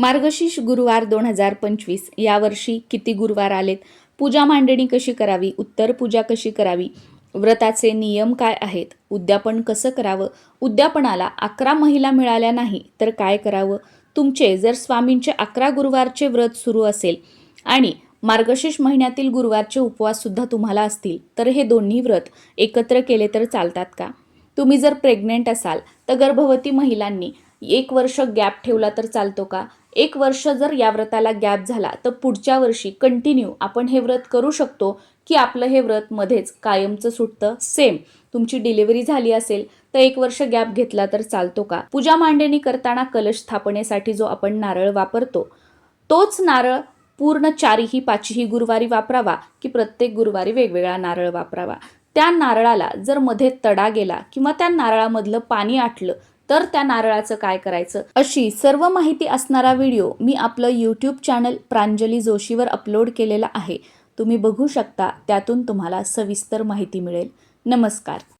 मार्गशीर्ष गुरुवार दोन हजार पंचवीस. यावर्षी किती गुरुवार आलेत? पूजा मांडणी कशी करावी? उत्तर पूजा कशी करावी? व्रताचे नियम काय आहेत? उद्यापन कसं करावं? उद्यापनाला अकरा महिला मिळाल्या नाही तर काय करावं? तुमचे जर स्वामींचे अकरा गुरुवारचे व्रत सुरू असेल आणि मार्गशीर्ष महिन्यातील गुरुवारचे उपवाससुद्धा तुम्हाला असतील तर हे दोन्ही व्रत एकत्र केले तर चालतात का? तुम्ही जर प्रेग्नेंट असाल तर गर्भवती महिलांनी एक वर्ष गॅप ठेवला तर चालतो का? एक वर्ष जर या व्रताला गॅप झाला तर पुढच्या वर्षी कंटिन्यू आपण हे व्रत करू शकतो की आपलं हे व्रत मध्येच कायमचं सुटतं? सेम तुमची डिलिव्हरी झाली असेल तर एक वर्ष गॅप घेतला तर चालतो का? पूजा मांडणी करताना कलश स्थापनेसाठी जो आपण नारळ वापरतो तोच नारळ पूर्ण चारीही पाचही गुरुवारी वापरावा की प्रत्येक गुरुवारी वेगवेगळा नारळ वापरावा? त्या नारळाला जर मध्ये तडा गेला किंवा त्या नारळामधलं पाणी आटलं तर त्या नारळाचं काय करायचं? अशी सर्व माहिती असणारा व्हिडिओ मी आपलं यूट्यूब चॅनल प्रांजली जोशीवर अपलोड केलेला आहे. तुम्ही बघू शकता त्यातून तुम्हाला सविस्तर माहिती मिळेल. नमस्कार.